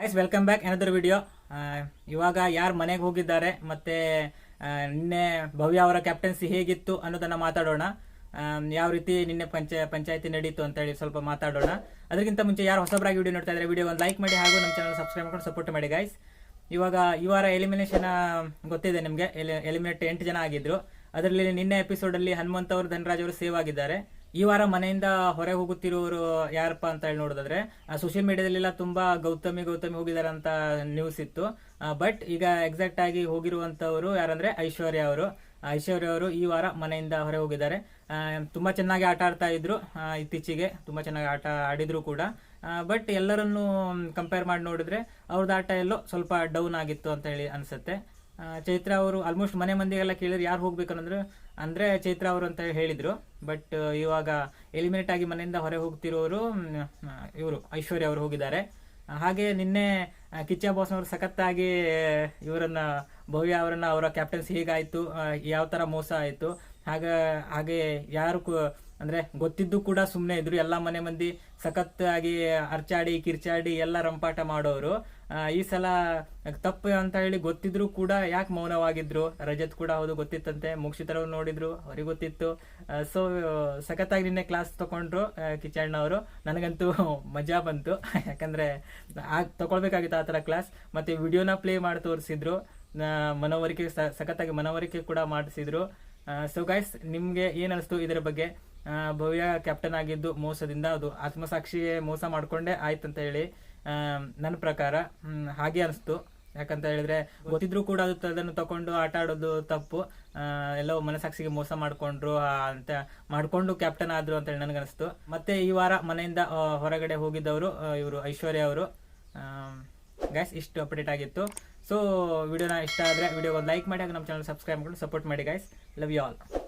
Guys welcome back another video ಇವಾಗ ಯಾರು ಮನೆಗೆ ಹೋಗಿದ್ದಾರೆ, ಮತ್ತೆ ನಿನ್ನೆ ಭವ್ಯ ಅವರ ಕ್ಯಾಪ್ಟನ್ಸಿ ಹೇಗಿತ್ತು ಅನ್ನೋದನ್ನ ಮಾತಾಡೋಣ. ಯಾವ ರೀತಿ ನಿನ್ನೆ ಪಂಚ, ಪಂಚಾಯತಿ ನಡೀತು ಅಂತ ಹೇಳಿ ಸ್ವಲ್ಪ ಮಾತಾಡೋಣ. ಅದಕ್ಕಿಂತ ಮುಂಚೆ ಯಾರು ಹೊಸಬರಾಗಿ ವಿಡಿಯೋ ನೋಡ್ತಾ ಇದ್ದಾರೆ ವಿಡಿಯೋ ಒಂದು ಲೈಕ್ ಮಾಡಿ ಹಾಗೂ ನಮ್ಮ ಚಾನಲ್ ಸಬ್ಸ್ಕ್ರೈಬ್ ಮಾಡ್ಕೊಂಡು ಸಪೋರ್ಟ್ ಮಾಡಿ ಗೈಸ್ ಇವಾಗ ಈ ವಾರ ಎಲಿಮಿನೇಷನ್ ಗೊತ್ತಿದೆ ನಿಮಗೆ. ಎಲಿಮಿನೇಟ್ ಎಂಟು ಜನ ಆಗಿದ್ರು. ಅದರಲ್ಲಿ ನಿನ್ನೆ ಎಪಿಸೋಡಲ್ಲಿ ಹನುಮಂತ್ ಅವರು, ಧನರಾಜ್ ಅವರು ಸೇವ್ ಆಗಿದ್ದಾರೆ. ಈ ವಾರ ಮನೆಯಿಂದ ಹೊರಗೆ ಹೋಗುತ್ತಿರುವವರು ಯಾರಪ್ಪ ಅಂತ ಹೇಳಿ ನೋಡೋದಾದ್ರೆ ಸೋಷಿಯಲ್ ಮೀಡಿಯಾದಲ್ಲೆಲ್ಲ ತುಂಬಾ ಗೌತಮಿ ಗೌತಮಿ ಹೋಗಿದ್ದಾರೆ ಅಂತ ನ್ಯೂಸ್ ಇತ್ತು ಬಟ್ ಈಗ ಎಕ್ಸಾಕ್ಟ್ ಆಗಿ ಹೋಗಿರುವಂತವರು ಯಾರಂದ್ರೆ ಐಶ್ವರ್ಯ ಅವರು. ಐಶ್ವರ್ಯ ಅವರು ಈ ವಾರ ಮನೆಯಿಂದ ಹೊರಗೆ ಹೋಗಿದ್ದಾರೆ. ತುಂಬಾ ಚೆನ್ನಾಗಿ ಆಟ ಆಡ್ತಾ ಇದ್ರು ಇತ್ತೀಚೆಗೆ ತುಂಬಾ ಚೆನ್ನಾಗಿ ಆಟ ಆಡಿದ್ರು ಕೂಡ. ಬಟ್ ಎಲ್ಲರನ್ನು ಕಂಪೇರ್ ಮಾಡಿ ನೋಡಿದ್ರೆ ಅವ್ರದ್ದು ಆಟ ಎಲ್ಲೋ ಸ್ವಲ್ಪ ಡೌನ್ ಆಗಿತ್ತು ಅಂತ ಹೇಳಿ ಅನ್ಸುತ್ತೆ. ಚೈತ್ರ ಅವರು ಆಲ್ಮೋಸ್ಟ್ ಮನೆ ಮಂದಿಗೆಲ್ಲ ಕೇಳಿದ್ರು ಯಾರು ಹೋಗ್ಬೇಕು ಅಂದ್ರೆ ಚೈತ್ರ ಅವರು ಅಂತ ಹೇಳಿದ್ರು. ಬಟ್ ಇವಾಗ ಎಲಿಮಿನೇಟ್ ಆಗಿ ಮನೆಯಿಂದ ಹೊರಗೆ ಹೋಗ್ತಿರೋರು ಇವರು, ಐಶ್ವರ್ಯ ಅವರು ಹೋಗಿದ್ದಾರೆ. ಹಾಗೆ ನಿನ್ನೆ ಕಿಚ್ಚ ಬಾಸ್ ಅವರು ಸಖತ್ತಾಗಿ ಇವರನ್ನ, ಭವ್ಯ ಅವರನ್ನ, ಅವರ ಕ್ಯಾಪ್ಟನ್ಸಿ ಹೇಗಾಯ್ತು ಯಾವ ತರ ಮೋಸ ಆಯ್ತು, ಹಾಗ, ಹಾಗೆ ಯಾರು ಅಂದ್ರೆ ಗೊತ್ತಿದ್ದು ಕೂಡ ಸುಮ್ಮನೆ ಇದ್ರು. ಎಲ್ಲ ಮನೆ ಮಂದಿ ಸಖತ್ತಾಗಿ ಅರ್ಚಾಡಿ, ಕಿರ್ಚಾಡಿ ಎಲ್ಲ ರಂಪಾಟ ಮಾಡೋರು. ಈ ಸಲ ತಪ್ಪು ಅಂತ ಹೇಳಿ ಗೊತ್ತಿದ್ರು ಕೂಡ ಯಾಕೆ ಮೌನವಾಗಿದ್ರು? ರಜತ್ ಕೂಡ ಹೌದು ಗೊತ್ತಿತ್ತಂತೆ. ಮುಕ್ಷಿತರವ್ರು ನೋಡಿದ್ರು, ಅವ್ರಿಗೆ ಗೊತ್ತಿತ್ತು. ಸೊ ಸಖತ್ತಾಗಿ ನಿನ್ನೆ ಕ್ಲಾಸ್ ತಗೊಂಡ್ರು ಕಿಚಣ್ಣ ಅವರು. ನನಗಂತೂ ಮಜಾ ಬಂತು. ಯಾಕಂದ್ರೆ ಆಗ ತಗೊಳ್ಬೇಕಾಗಿತ್ತು ಆ ಥರ ಕ್ಲಾಸ್ ಮತ್ತೆ ವಿಡಿಯೋನ ಪ್ಲೇ ಮಾಡಿ ತೋರಿಸಿದ್ರು. ಮನವರಿಕೆ ಸಖತ್ತಾಗಿ ಮನವರಿಕೆ ಕೂಡ ಮಾಡಿಸಿದ್ರು. ಸೊ ಗೈಸ್ ನಿಮಗೆ ಏನ್ ಅನಿಸ್ತು ಇದರ ಬಗ್ಗೆ? ಭವ್ಯ ಕ್ಯಾಪ್ಟನ್ ಆಗಿದ್ದು ಮೋಸದಿಂದ ಅದು ಆತ್ಮಸಾಕ್ಷಿಗೆ ಮೋಸ ಮಾಡಿಕೊಂಡೇ ಆಯ್ತು ಅಂತ ಹೇಳಿ ನನ್ನ ಪ್ರಕಾರ ಹಾಗೆ ಅನಿಸ್ತು. ಯಾಕಂತ ಹೇಳಿದ್ರೆ, ಗೊತ್ತಿದ್ರು ಕೂಡ ಅದು ಅದನ್ನು ತಕೊಂಡು ಆಟ ಆಡೋದು ತಪ್ಪು. ಎಲ್ಲೋ ಮನಸಾಕ್ಷಿಗೆ ಮೋಸ ಮಾಡ್ಕೊಂಡ್ರು ಅಂತ ಮಾಡ್ಕೊಂಡು ಕ್ಯಾಪ್ಟನ್ ಆದ್ರು ಅಂತ ಹೇಳಿ ನನಗನ್ನಿಸ್ತು ಮತ್ತೆ ಈ ವಾರ ಮನೆಯಿಂದ ಹೊರಗಡೆ ಹೋಗಿದ್ದವರು ಇವರು ಐಶ್ವರ್ಯ ಅವರು. ಗ್ಯಾಸ್ ಇಷ್ಟು ಅಪ್ಡೇಟ್ ಆಗಿತ್ತು. ಸೊ ವಿಡಿಯೋನ ಇಷ್ಟ ಆದರೆ ವಿಡಿಯೋ ಒಂದು ಲೈಕ್ ಮಾಡಿ, ಹಾಗೆ ನಮ್ಮ ಚಾನಲ್ ಸಬ್ಸ್ಕ್ರೈಬ್ ಮಾಡಿ ಸಪೋರ್ಟ್ ಮಾಡಿ ಗೈಸ್ ಲವ್ ಯು ಆಲ್